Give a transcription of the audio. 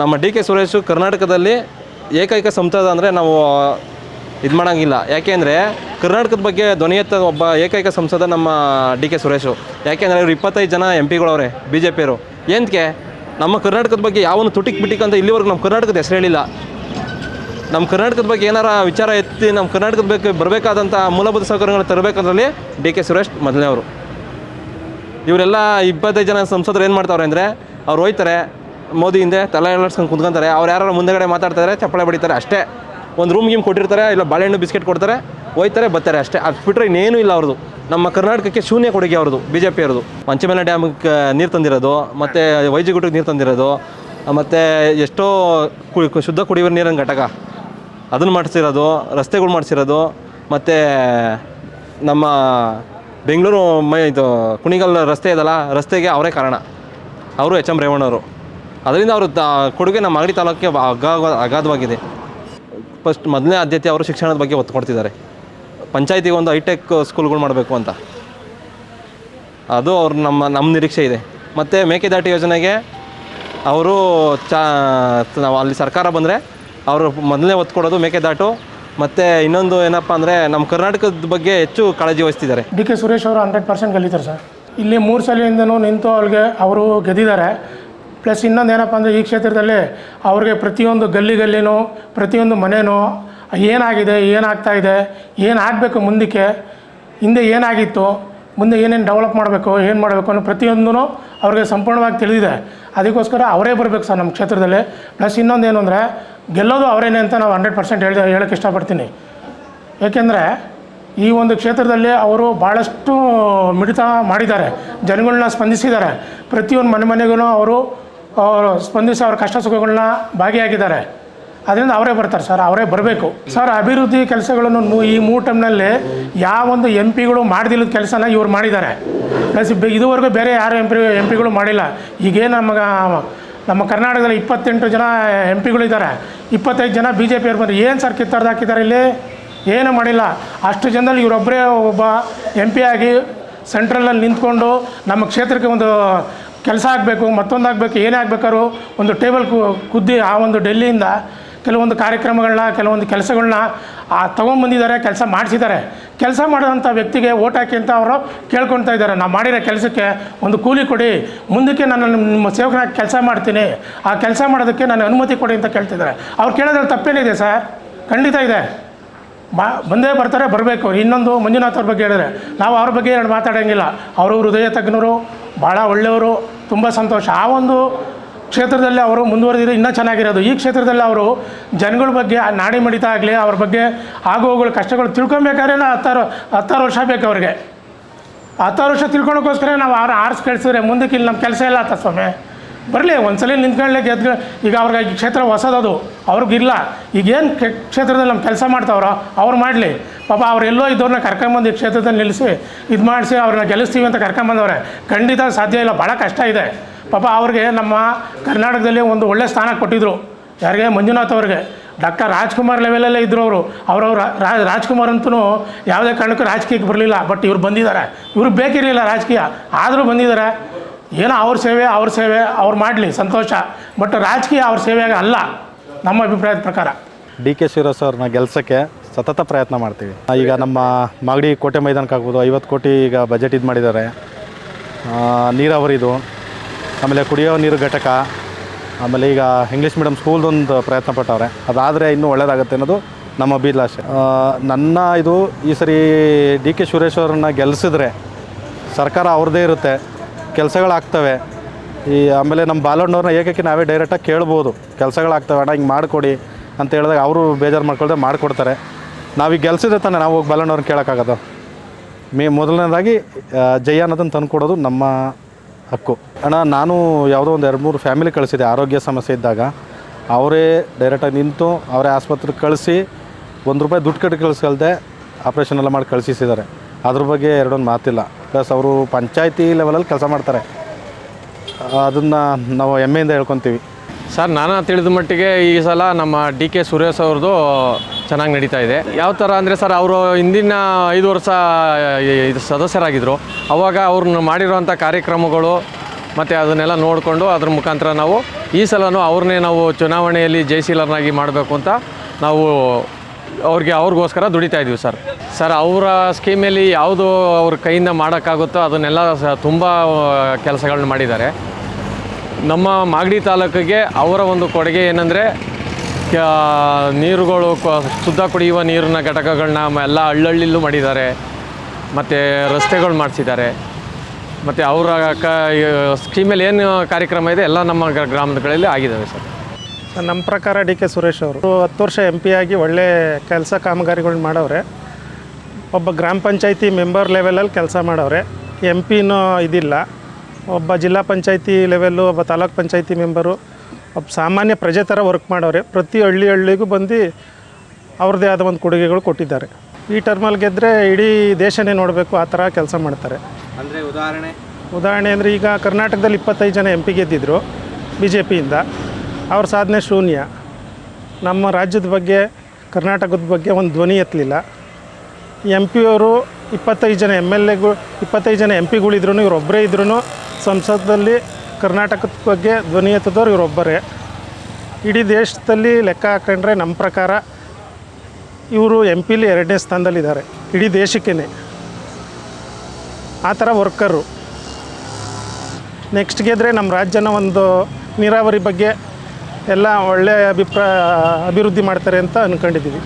ನಮ್ಮ D K Suresh ಕರ್ನಾಟಕದಲ್ಲಿ ಏಕೈಕ ಸಂಸದ ಅಂದರೆ ನಾವು ಇದು ಮಾಡೋಂಗಿಲ್ಲ. ಯಾಕೆಂದರೆ ಕರ್ನಾಟಕದ ಬಗ್ಗೆ ಧ್ವನಿ ಎತ್ತ ಒಬ್ಬ ಏಕೈಕ ಸಂಸದ ನಮ್ಮ ಡಿ ಕೆ ಸುರೇಶು. ಯಾಕೆಂದರೆ ಇವರು ಇಪ್ಪತ್ತೈದು ಜನ ಎಂ ಪಿಗಳವ್ರೆ, ಬಿ ಜೆ ಪಿಯವರು ಏನಕ್ಕೆ ನಮ್ಮ ಕರ್ನಾಟಕದ ಬಗ್ಗೆ ಯಾವನು ತುಟಿಕ್ ಬಿಟಿಕ್ ಅಂತ ಇಲ್ಲಿವರೆಗೂ ನಮ್ಮ ಕರ್ನಾಟಕದ ಹೆಸರು ಹೇಳಿಲ್ಲ. ನಮ್ಮ ಕರ್ನಾಟಕದ ಬಗ್ಗೆ ಏನಾರ ವಿಚಾರ ಎತ್ತಿ ನಮ್ಮ ಕರ್ನಾಟಕದ ಬಗ್ಗೆ ಬರಬೇಕಾದಂಥ ಮೂಲಭೂತ ಸೌಕರ್ಯಗಳನ್ನ ತರಬೇಕಾದ್ರಲ್ಲಿ ಡಿ ಕೆ ಸುರೇಶ್ ಮೊದಲನೇವರು ಇವರೆಲ್ಲ ಇಪ್ಪತ್ತೈದು ಜನ ಸಂಸದರು ಏನು ಮಾಡ್ತಾವ್ರೆ ಅಂದರೆ ಅವ್ರು ಹೋಯ್ತಾರೆ ಮೋದಿ ಹಿಂದೆ ತಲೆ ಎಳ್ಸ್ಕೊಂಡು ಕುಂತ್ಕೊಂತಾರೆ. ಅವ್ರು ಯಾರು ಮುಂದೆಗಡೆ ಮಾತಾಡ್ತಾರೆ ಚಪ್ಪಳೆ ಬಡಿತಾರೆ ಅಷ್ಟೇ. ಒಂದು ರೂಮ್ ಗೀಮ್ ಕೊಟ್ಟಿರ್ತಾರೆ, ಇಲ್ಲ ಬಾಳೆಹಣ್ಣು ಬಿಸ್ಕೆಟ್ ಕೊಡ್ತಾರೆ ಹೋಯ್ತಾರೆ ಬರ್ತಾರೆ ಅಷ್ಟೇ. ಅದು ಬಿಟ್ಟರೆ ಇನ್ನೇನೂ ಇಲ್ಲ ಅವ್ರದ್ದು ನಮ್ಮ ಕರ್ನಾಟಕಕ್ಕೆ ಶೂನ್ಯ ಕೊಡುಗೆ ಅವ್ರದ್ದು ಬಿ ಜೆ ಪಿಯವ್ರದ್ದು ಪಂಚಮೇಲ ಡ್ಯಾಮ್ಗೆ ನೀರು ತಂದಿರೋದು, ಮತ್ತು ವೈಜಿಗುಟ್ಟಿಗೆ ನೀರು ತಂದಿರೋದು, ಮತ್ತು ಎಷ್ಟೋ ಶುದ್ಧ ಕುಡಿಯುವ ನೀರಿನ ಘಟಕ. ಅದನ್ನು ಮಾಡಿಸಿರೋದು, ರಸ್ತೆಗಳು ಮಾಡಿಸಿರೋದು, ಮತ್ತು ನಮ್ಮ ಬೆಂಗಳೂರು ಮೈ, ಇದು ಕುಣಿಗಲ್ ರಸ್ತೆ ಇದಲ್ಲ, ರಸ್ತೆಗೆ ಅವರೇ ಕಾರಣ. ಅವರು ಎಚ್ ಎಂ ರೇವಣ್ಣವರು. ಅದರಿಂದ ಅವರು ಕೊಡುಗೆ ನಮ್ಮ ಮಾಗಡಿ ತಾಲೂಕಿಗೆ ಅಗಾಧ ಅಗಾಧವಾಗಿದೆ. ಫಸ್ಟ್ ಮೊದಲನೇ ಆದ್ಯತೆ ಅವರು ಶಿಕ್ಷಣದ ಬಗ್ಗೆ ಒತ್ತು ಕೊಡ್ತಿದ್ದಾರೆ. ಪಂಚಾಯತಿಗೆ ಒಂದು ಹೈಟೆಕ್ ಸ್ಕೂಲ್ಗಳು ಮಾಡಬೇಕು ಅಂತ. ಅದು ಅವ್ರು ನಮ್ಮ ನಮ್ಮ ನಿರೀಕ್ಷೆ ಇದೆ. ಮತ್ತು ಮೇಕೆದಾಟು ಯೋಜನೆಗೆ ಅವರು ಚಾ, ನಾವು ಅಲ್ಲಿ ಸರ್ಕಾರ ಬಂದರೆ ಅವರು ಮೊದಲನೇ ಒತ್ತು ಕೊಡೋದು ಮೇಕೆದಾಟು. ಮತ್ತು ಇನ್ನೊಂದು ಏನಪ್ಪ ಅಂದರೆ ನಮ್ಮ ಕರ್ನಾಟಕದ ಬಗ್ಗೆ ಹೆಚ್ಚು ಕಾಳಜಿ ವಹಿಸ್ತಿದ್ದಾರೆ. ಡಿ ಕೆ ಸುರೇಶ್ ಅವರು ಹಂಡ್ರೆಡ್ ಪರ್ಸೆಂಟ್ ಗೆಲ್ಲಿತಾರೆ ಸರ್. ಇಲ್ಲಿ ಮೂರು ಸಲಿಂದನೂ ನಿಂತು ಅವ್ರಿಗೆ ಅವರು ಗೆದ್ದಿದ್ದಾರೆ. ಪ್ಲಸ್ ಇನ್ನೊಂದು ಏನಪ್ಪ ಅಂದರೆ ಈ ಕ್ಷೇತ್ರದಲ್ಲಿ ಅವ್ರಿಗೆ ಪ್ರತಿಯೊಂದು ಗಲ್ಲಿ ಗಲ್ಲಿನೂ ಪ್ರತಿಯೊಂದು ಮನೆಯೂ ಏನಾಗಿದೆ, ಏನಾಗ್ತಾ ಇದೆ ಆಗಬೇಕು ಮುಂದಕ್ಕೆ, ಹಿಂದೆ ಏನಾಗಿತ್ತು, ಮುಂದೆ ಏನೇನು ಡೆವಲಪ್ ಮಾಡಬೇಕು, ಏನು ಮಾಡಬೇಕು ಅನ್ನೋ ಪ್ರತಿಯೊಂದೂ ಅವ್ರಿಗೆ ಸಂಪೂರ್ಣವಾಗಿ ತಿಳಿದಿದೆ. ಅದಕ್ಕೋಸ್ಕರ ಅವರೇ ಬರಬೇಕು ಸರ್ ನಮ್ಮ ಕ್ಷೇತ್ರದಲ್ಲಿ. ಪ್ಲಸ್ ಇನ್ನೊಂದು ಏನು ಅಂದರೆ, ಗೆಲ್ಲೋದು ಅವರೇನೆ ಅಂತ ನಾವು ಹಂಡ್ರೆಡ್ ಪರ್ಸೆಂಟ್ ಹೇಳಿ ಹೇಳೋಕ್ಕೆ ಇಷ್ಟಪಡ್ತೀನಿ. ಏಕೆಂದರೆ, ಈ ಒಂದು ಕ್ಷೇತ್ರದಲ್ಲಿ ಅವರು ಭಾಳಷ್ಟು ಮಿಡಿತ ಮಾಡಿದ್ದಾರೆ. ಜನಗಳನ್ನ ಸ್ಪಂದಿಸಿದ್ದಾರೆ. ಪ್ರತಿಯೊಂದು ಮನೆ ಮನೆಗೂ ಅವರು ಅವರು ಸ್ಪಂದಿಸಿ ಅವ್ರ ಕಷ್ಟ ಸುಖಗಳನ್ನ ಭಾಗಿಯಾಗಿದ್ದಾರೆ. ಅದರಿಂದ ಅವರೇ ಬರ್ತಾರೆ ಸರ್, ಅವರೇ ಬರಬೇಕು. ಸರ್, ಅಭಿವೃದ್ಧಿ ಕೆಲಸಗಳನ್ನು ಈ ಮೂರು ಟೈಮ್ನಲ್ಲಿ ಯಾವೊಂದು ಎಂ ಪಿಗಳು ಮಾಡ್ದಿಲ್ಲದ ಕೆಲಸನ ಇವ್ರು ಮಾಡಿದ್ದಾರೆ. ಪ್ಲಸ್ ಇದುವರೆಗೂ ಬೇರೆ ಯಾರು ಎಂ ಪಿ ಎಂ ಪಿಗಳು ಮಾಡಿಲ್ಲ. ಈಗೇನು ನಮಗೆ, ನಮ್ಮ ಕರ್ನಾಟಕದಲ್ಲಿ ಇಪ್ಪತ್ತೆಂಟು ಜನ ಎಂ ಪಿಗಳಿದ್ದಾರೆ ಇಪ್ಪತ್ತೈದು ಜನ ಬಿ ಜೆ ಪಿಯವ್ರು ಬಂದರು ಏನು ಸರ್ ಕಿತ್ತರ್ದು ಹಾಕಿದ್ದಾರೆ ಇಲ್ಲಿ? ಏನೂ ಮಾಡಿಲ್ಲ. ಅಷ್ಟು ಜನದಲ್ಲಿ ಇವರೊಬ್ಬರೇ ಒಬ್ಬ ಎಂ ಪಿ ಆಗಿ ಸೆಂಟ್ರಲಲ್ಲಿ ನಿಂತ್ಕೊಂಡು ನಮ್ಮ ಕ್ಷೇತ್ರಕ್ಕೆ ಒಂದು ಕೆಲಸ ಆಗಬೇಕು ಮತ್ತೊಂದು ಆಗಬೇಕು ಏನೇ ಆಗ್ಬೇಕಾದ್ರು ಒಂದು ಟೇಬಲ್ ಕುದ್ದಿ ಆ ಒಂದು ಡೆಲ್ಲಿಯಿಂದ ಕೆಲವೊಂದು ಕಾರ್ಯಕ್ರಮಗಳನ್ನ, ಕೆಲವೊಂದು ಕೆಲಸಗಳನ್ನ ಆ ತೊಗೊಂಬಂದಿದ್ದಾರೆ, ಕೆಲಸ ಮಾಡಿಸಿದ್ದಾರೆ. ಕೆಲಸ ಮಾಡಿದಂಥ ವ್ಯಕ್ತಿಗೆ ಓಟ್ ಹಾಕಿ ಅಂತ ಅವರು ಕೇಳ್ಕೊತಾ ಇದ್ದಾರೆ. ನಾವು ಮಾಡಿರೋ ಕೆಲಸಕ್ಕೆ ಒಂದು ಕೂಲಿ ಕೊಡಿ, ಮುಂದಕ್ಕೆ ನಾನು ನಿಮ್ಮ- ಸೇವಕನಾಗಿ ಕೆಲಸ ಮಾಡ್ತೀನಿ, ಆ ಕೆಲಸ ಮಾಡೋದಕ್ಕೆ ನಾನು ಅನುಮತಿ ಕೊಡಿ ಅಂತ ಕೇಳ್ತಿದ್ದಾರೆ ಅವ್ರು ಕೇಳೋದ್ರಲ್ಲಿ ತಪ್ಪೇನಿದೆ ಸರ್? ಖಂಡಿತ ಇದೆ. ಮಾ ಬಂದೇ ಬರ್ತಾರೆ, ಬರಬೇಕು. ಇನ್ನೊಂದು ಮಂಜುನಾಥ್ ಅವ್ರ ಬಗ್ಗೆ ಹೇಳಿದ್ರೆ. ನಾವು ಅವ್ರ ಬಗ್ಗೆ ಎರಡು ಮಾತಾಡೋಂಗಿಲ್ಲ. ಅವರು ಹೃದಯ ತಜ್ಞರು ಭಾಳ ಒಳ್ಳೆಯವರು, ತುಂಬ ಸಂತೋಷ. ಆ ಒಂದು ಕ್ಷೇತ್ರದಲ್ಲಿ ಅವರು ಮುಂದುವರೆದಿರೋ ಇನ್ನೂ ಚೆನ್ನಾಗಿರೋದು. ಈ ಕ್ಷೇತ್ರದಲ್ಲಿ ಅವರು ಜನಗಳ ಬಗ್ಗೆ ಆ ನಾಡಿ ಮಡಿತ ಆಗಲಿ, ಅವ್ರ ಬಗ್ಗೆ ಆಗುವವುಗಳ ಕಷ್ಟಗಳು ತಿಳ್ಕೊಬೇಕಾದ್ರೆ ಹತ್ತಾರು ಹತ್ತಾರು ವರ್ಷ ಬೇಕು ಅವ್ರಿಗೆ. ಹತ್ತಾರು ವರ್ಷ ತಿಳ್ಕೊಳಕ್ಕೋಸ್ಕರ ನಾವು ಆರು ಆರ್ಸ್ ಕಳಿಸಿದ್ರೆ ಮುಂದಕ್ಕೆ ಇಲ್ಲಿ ನಮ್ಮ ಕೆಲಸ ಇಲ್ಲ ಆತ ಸ್ವಾಮಿ. ಬರಲಿ, ಒಂದ್ಸಲ ನಿಂತ್ಕೊಳ್ಳೆ ಗೆದ್ದು ಈಗ ಅವ್ರಿಗೆ ಈ ಕ್ಷೇತ್ರ ಹೊಸದದು, ಅವ್ರಿಗಿಲ್ಲ. ಈಗೇನು ಕ್ಷೇತ್ರದಲ್ಲಿ ನಮ್ಮ ಕೆಲಸ ಮಾಡ್ತಾವ್ರೋ, ಅವ್ರು ಮಾಡಲಿ. ಪಾಪ ಅವರೆಲ್ಲೋ ಇದ್ದವ್ರನ್ನ ಕರ್ಕೊಂಬಂದು ಈ ಕ್ಷೇತ್ರದಲ್ಲಿ ನಿಲ್ಲಿಸಿ, ಇದು ಮಾಡಿಸಿ ಅವ್ರನ್ನ ಗೆಲ್ಲಿಸ್ತೀವಿ ಅಂತ ಕರ್ಕೊಂಬಂದವ್ರೆ, ಖಂಡಿತ ಸಾಧ್ಯ ಇಲ್ಲ ಭಾಳ ಕಷ್ಟ ಇದೆ. ಪಾಪ ಅವ್ರಿಗೆ ನಮ್ಮ ಕರ್ನಾಟಕದಲ್ಲಿ ಒಂದು ಒಳ್ಳೆ ಸ್ಥಾನ ಕೊಟ್ಟಿದ್ದರು ಯಾರಿಗೆ? ಮಂಜುನಾಥ್ ಅವ್ರಿಗೆ. ಡಾಕ್ಟರ್ ರಾಜ್ಕುಮಾರ್ ಲೆವೆಲಲ್ಲೇ ಇದ್ದರು ಅವರು. ಅವರವ್ರ ರಾಜ್ಕುಮಾರ್ ಅಂತೂ ಯಾವುದೇ ಕಾರಣಕ್ಕೂ ರಾಜಕೀಯಕ್ಕೆ ಬರಲಿಲ್ಲ, ಬಟ್ ಇವ್ರು ಬಂದಿದ್ದಾರೆ. ಇವ್ರಿಗೆ ಬೇಕಿರಲಿಲ್ಲ ರಾಜಕೀಯ, ಆದರೂ ಬಂದಿದ್ದಾರೆ. ಏನೋ ಅವ್ರ ಸೇವೆ ಅವ್ರ ಸೇವೆ, ಅವ್ರು ಮಾಡಲಿ, ಸಂತೋಷ. ಬಟ್ ರಾಜಕೀಯ ಅವ್ರ ಸೇವೆಯಾಗ ಅಲ್ಲ. ನಮ್ಮ ಅಭಿಪ್ರಾಯದ ಪ್ರಕಾರ. ಡಿ ಕೆ ಶಿವರಾಜ್ ಅವ್ರನ್ನ ಗೆಲ್ಸೋಕ್ಕೆ ಸತತ ಪ್ರಯತ್ನ ಮಾಡ್ತೀವಿ. ಈಗ ನಮ್ಮ ಮಾಗಡಿ ಕೋಟೆ ಮೈದಾನಕ್ಕೆ ಆಗ್ಬೋದು, ಐವತ್ತು ಕೋಟಿ ಈಗ ಬಜೆಟ್ ಇದು ಮಾಡಿದ್ದಾರೆ. ನೀರಾವರಿದು ಆಮೇಲೆ ಕುಡಿಯೋ ನೀರು ಘಟಕ. ಆಮೇಲೆ ಈಗ ಇಂಗ್ಲೀಷ್ ಮೀಡಿಯಮ್ ಸ್ಕೂಲ್ದೊಂದು ಪ್ರಯತ್ನ ಪಟ್ಟವ್ರೆ. ಅದಾದರೆ ಇನ್ನೂ ಒಳ್ಳೇದಾಗುತ್ತೆ ಅನ್ನೋದು ನಮ್ಮ ಅಭಿಲಾಷೆ. ನನ್ನ ಇದು ಈ ಸರಿ ಡಿ ಕೆ ಸುರೇಶ್ ಅವ್ರನ್ನ ಗೆಲ್ಲಿಸಿದ್ರೆ ಸರ್ಕಾರ ಅವ್ರದ್ದೇ ಇರುತ್ತೆ. ಕೆಲಸಗಳಾಗ್ತವೆ. ಈ ಆಮೇಲೆ ನಮ್ಮ ಬಾಲಣ್ಣವ್ರನ್ನ ಏಕಕ್ಕೆ ನಾವೇ ಡೈರೆಕ್ಟಾಗಿ ಕೇಳ್ಬೋದು. ಕೆಲಸಗಳಾಗ್ತವೆ, ಅಣ್ಣ ಹಿಂಗೆ ಮಾಡಿಕೊಡಿ ಅಂತ ಹೇಳಿದಾಗ ಅವರು ಬೇಜಾರು ಮಾಡ್ಕೊಳ್ದೆ ಮಾಡಿಕೊಡ್ತಾರೆ. ನಾವೀಗ ಗೆಲ್ಸಿದ್ರೆ ತಾನೇ ನಾವು ಹೋಗಿ ಬಾಲಣ್ಣವ್ರನ್ನ ಕೇಳೋಕ್ಕಾಗೋದು. ಮೇ, ಮೊದಲನೇದಾಗಿ ಜಯ ಅನ್ನೋದನ್ನು ತಂದುಕೊಡೋದು ನಮ್ಮ ಹಕ್ಕು. ಅಣ್ಣ, ನಾನು ಯಾವುದೋ ಒಂದು ಎರಡು ಮೂರು ಫ್ಯಾಮಿಲಿ ಕಳಿಸಿದೆ, ಆರೋಗ್ಯ ಸಮಸ್ಯೆ ಇದ್ದಾಗ. ಅವರೇ ಡೈರೆಕ್ಟಾಗಿ ನಿಂತು ಅವರೇ ಆಸ್ಪತ್ರೆಗೆ ಕಳಿಸಿ ಒಂದು ರೂಪಾಯಿ ದುಡ್ಡು ಕಟ್ಟಿ ಕಳಿಸ್ಕಲ್ದೆ ಆಪ್ರೇಷನ್ ಎಲ್ಲ ಮಾಡಿ ಕಳಿಸಿದ್ದಾರೆ ಅದ್ರ ಬಗ್ಗೆ ಎರಡೊಂದು ಮಾತಿಲ್ಲ. ಪ್ಲಸ್ ಅವರು ಪಂಚಾಯತಿ ಲೆವೆಲಲ್ಲಿ ಕೆಲಸ ಮಾಡ್ತಾರೆ. ಅದನ್ನು ನಾವು ಹೆಮ್ಮೆಯಿಂದ ಹೇಳ್ಕೊತೀವಿ. ಸರ್, ನಾನು ತಿಳಿದ ಮಟ್ಟಿಗೆ ಈ ಸಲ ನಮ್ಮ ಡಿ ಕೆ ಸುರೇಶ್ ಅವ್ರದ್ದು ಚೆನ್ನಾಗಿ ನಡೀತಾ ಇದೆ. ಯಾವ ಥರ ಅಂದರೆ ಸರ್, ಅವರು ಹಿಂದಿನ ಐದು ವರ್ಷ ಇದು ಸದಸ್ಯರಾಗಿದ್ದರು ಅವಾಗ ಅವ್ರನ್ನ ಮಾಡಿರೋಂಥ ಕಾರ್ಯಕ್ರಮಗಳು ಮತ್ತು ಅದನ್ನೆಲ್ಲ ನೋಡಿಕೊಂಡು ಅದ್ರ ಮುಖಾಂತರ ನಾವು ಈ ಸಲನೂ ಅವ್ರನ್ನೇ ನಾವು ಚುನಾವಣೆಯಲ್ಲಿ ಜಯಶೀಲರನ್ನಾಗಿ ಮಾಡಬೇಕು ಅಂತ ನಾವು ಅವ್ರಿಗೆ ಅವ್ರಿಗೋಸ್ಕರ ದುಡಿತಾ ಇದ್ದೀವಿ ಸರ್. ಸರ್ ಅವರ ಸ್ಕೀಮಲ್ಲಿ ಯಾವುದು ಅವ್ರ ಕೈಯಿಂದ ಮಾಡೋಕ್ಕಾಗುತ್ತೋ ಅದನ್ನೆಲ್ಲ ತುಂಬ ಕೆಲಸಗಳನ್ನ ಮಾಡಿದ್ದಾರೆ. ನಮ್ಮ ಮಾಗಡಿ ತಾಲೂಕಿಗೆ ಅವರ ಒಂದು ಕೊಡುಗೆ ಏನಂದರೆ ನೀರುಗಳು ಶುದ್ಧ ಕುಡಿಯುವ ನೀರಿನ ಘಟಕಗಳನ್ನ ಎಲ್ಲ ಹಳ್ಳಹಳ್ಳಿಲೂ ಮಾಡಿದ್ದಾರೆ. ಮತ್ತು ರಸ್ತೆಗಳು ಮಾಡಿಸಿದ್ದಾರೆ. ಮತ್ತು ಅವರ ಕ ಸ್ಕೀಮಲ್ಲಿ ಏನು ಕಾರ್ಯಕ್ರಮ ಇದೆ ಎಲ್ಲ ನಮ್ಮ ಗ್ರ- ಗ್ರಾಮಗಳಲ್ಲಿ ಆಗಿದ್ದಾವೆ ಸರ್, ನಮ್ಮ ಪ್ರಕಾರ ಡಿ ಕೆ ಸುರೇಶ್ ಅವರು ಹತ್ತು ವರ್ಷ ಎಂ ಪಿ ಆಗಿ ಒಳ್ಳೆ ಕೆಲಸ ಕಾಮಗಾರಿಗಳನ್ನ ಮಾಡವ್ರೆ. ಒಬ್ಬ ಗ್ರಾಮ ಪಂಚಾಯತಿ ಮೆಂಬರ್ ಲೆವೆಲಲ್ಲಿ ಕೆಲಸ ಮಾಡವ್ರೆ. ಎಂ ಪಿನೂ ಇದಿಲ್ಲ. ಒಬ್ಬ ಜಿಲ್ಲಾ ಪಂಚಾಯತಿ ಲೆವೆಲ್ಲು ಒಬ್ಬ ತಾಲೂಕ್ ಪಂಚಾಯತಿ ಮೆಂಬರು ಒಬ್ಬ ಸಾಮಾನ್ಯ ಪ್ರಜೆ ಥರ ವರ್ಕ್ ಮಾಡವ್ರೆ. ಪ್ರತಿ ಹಳ್ಳಿ ಹಳ್ಳಿಗೂ ಬಂದು ಅವ್ರದ್ದೇ ಆದ ಒಂದು ಕೊಡುಗೆಗಳು ಕೊಟ್ಟಿದ್ದಾರೆ. ಈ ಟರ್ಮಲ್ಲಿ ಗೆದ್ದರೆ ಇಡೀ ದೇಶನೇ ನೋಡಬೇಕು ಆ ಥರ ಕೆಲಸ ಮಾಡ್ತಾರೆ. ಅಂದರೆ ಉದಾಹರಣೆ? ಉದಾಹರಣೆ ಅಂದರೆ ಈಗ ಕರ್ನಾಟಕದಲ್ಲಿ ಇಪ್ಪತ್ತೈದು ಜನ ಎಂ ಪಿ ಗೆದ್ದಿದ್ರು. ಬಿ ಜೆ ಪಿಯಿಂದ. ಅವ್ರ ಸಾಧನೆ ಶೂನ್ಯ. ನಮ್ಮ ರಾಜ್ಯದ ಬಗ್ಗೆ, ಕರ್ನಾಟಕದ ಬಗ್ಗೆ ಒಂದು ಧ್ವನಿ ಎತ್ತಲಿಲ್ಲ. ಎಂ ಪಿಯವರು ಇಪ್ಪತ್ತೈದು ಜನ ಎಂ ಎಲ್ ಎಗಳು ಇಪ್ಪತ್ತೈದು ಜನ ಎಂ ಪಿಗಳಿದ್ರು ಇವರೊಬ್ಬರೇ ಇದ್ರೂ ಸಂಸತ್ತಲ್ಲಿ ಕರ್ನಾಟಕದ ಬಗ್ಗೆ ಧ್ವನಿ ಎತ್ತದವ್ರು ಇವರೊಬ್ಬರೇ. ಇಡೀ ದೇಶದಲ್ಲಿ ಲೆಕ್ಕ ಹಾಕೊಂಡ್ರೆ ನಮ್ಮ ಪ್ರಕಾರ ಇವರು ಎಂ ಪಿಲಿ ಎರಡನೇ ಸ್ಥಾನದಲ್ಲಿದ್ದಾರೆ. ಇಡೀ ದೇಶಕ್ಕೇ ಆ ಥರ ವರ್ಕರು. ನೆಕ್ಸ್ಟ್ ಗೆದ್ರೆ ನಮ್ಮ ರಾಜ್ಯನ ಒಂದು ನೀರಾವರಿ ಬಗ್ಗೆ ಎಲ್ಲ ಒಳ್ಳೆಯ ಅಭಿಪ್ರಾಯ ಅಭಿವೃದ್ಧಿ ಮಾಡ್ತಾರೆ ಅಂತ ಅಂದ್ಕೊಂಡಿದ್ದೀವಿ